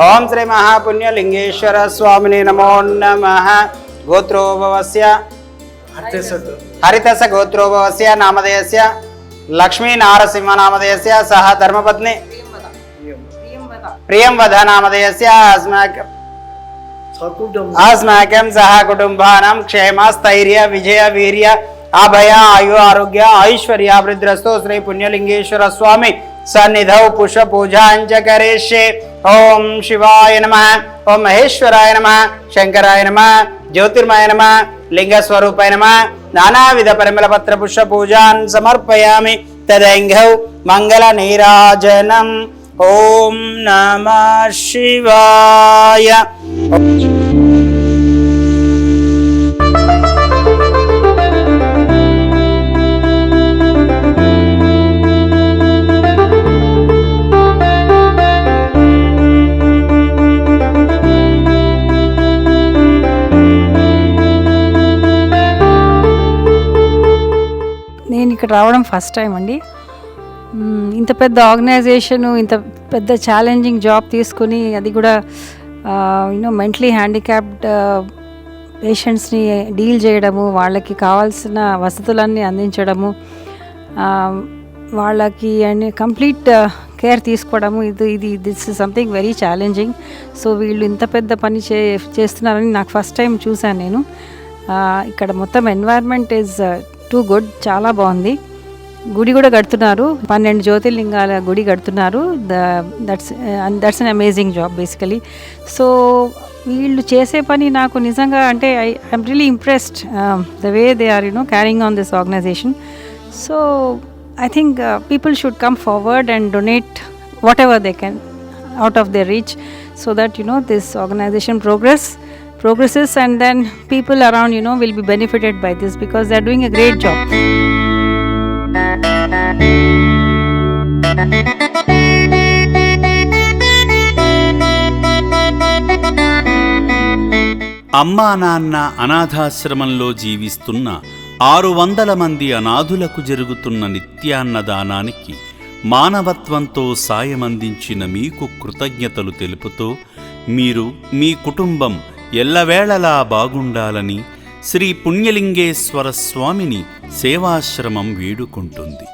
ఓం శ్రీ మహాపుణ్యలింగేశ్వర స్వామిని నమో నమ. గోత్రోభవస్య. హరితస గోత్రోభవస్య నామధేయస్య. లక్ష్మీ నారసింహ నారసింహనామధేయస్య సహ ధర్మపత్ని. ప్రియంవధ నామధేయస్య. అస్మాకం అస్మాకం సహ కుటుంబానం క్షేమ స్థైర్య విజయ వీర్య అభయ ఆయు ఆరోగ్య ఐశ్వర్య వృద్ధ్రస్తో శ్రీ పుణ్యలింగేశ్వర స్వామి సన్నిధౌ పుష్ప పూజాంచ కరేష్యే. ఓం శివాయ నమ ఓం మహేశ్వరాయ నమ శంకరాయ నమ జ్యోతిర్మాయ నమ లింగస్వరూపాయ నమ నానావిధ పరిమళ పత్ర పుష్ప పూజాన్ సమర్పయామి తదంఘౌ మంగళ నీరాజనం. ఓం నమ శివాయ. ఇక్కడ రావడం ఫస్ట్ టైం అండి. ఇంత పెద్ద ఆర్గనైజేషను ఇంత పెద్ద ఛాలెంజింగ్ జాబ్ తీసుకుని అది కూడా యూనో మెంటలీ హ్యాండిక్యాప్డ్ పేషెంట్స్ని డీల్ చేయడము వాళ్ళకి కావాల్సిన వసతులన్నీ అందించడము వాళ్ళకి అండ్ కంప్లీట్ కేర్ తీసుకోవడము ఇది ఇది this something very challenging so వీళ్ళు ఇంత పెద్ద పని చే చేస్తున్నారని నాకు ఫస్ట్ టైం చూశాను నేను. ఇక్కడ మొత్తం ఎన్వైర్న్మెంట్ ఈజ్ టూ గుడ్ చాలా బాగుంది. గుడి కూడా కడుతున్నారు. పన్నెండు జ్యోతిర్లింగాల గుడి కడుతున్నారు. The that's that's an amazing job basically. So వీళ్ళు చేసే పని నాకు నిజంగా అంటే I I'm really impressed um, the way they are you know carrying on this organization. So I think uh, people should come forward and donate whatever they can out of they reach so that you know this organization progress. Progresses and then people around you know will be benefited by this because they're doing a great job అమ్మా నాన్న అనాథాశ్రమంలో జీవిస్తున్న ఆరు వందల మంది అనాథులకు జరుగుతున్న నిత్యాన్నదానానికి మానవత్వంతో సాయమందించిన మీకు కృతజ్ఞతలు తెలుపుతూ మీరు మీ కుటుంబం ఎల్లవేళలా బాగుండాలని శ్రీ పుణ్యలింగేశ్వర స్వామిని సేవాశ్రమం వేడుకుంటుంది.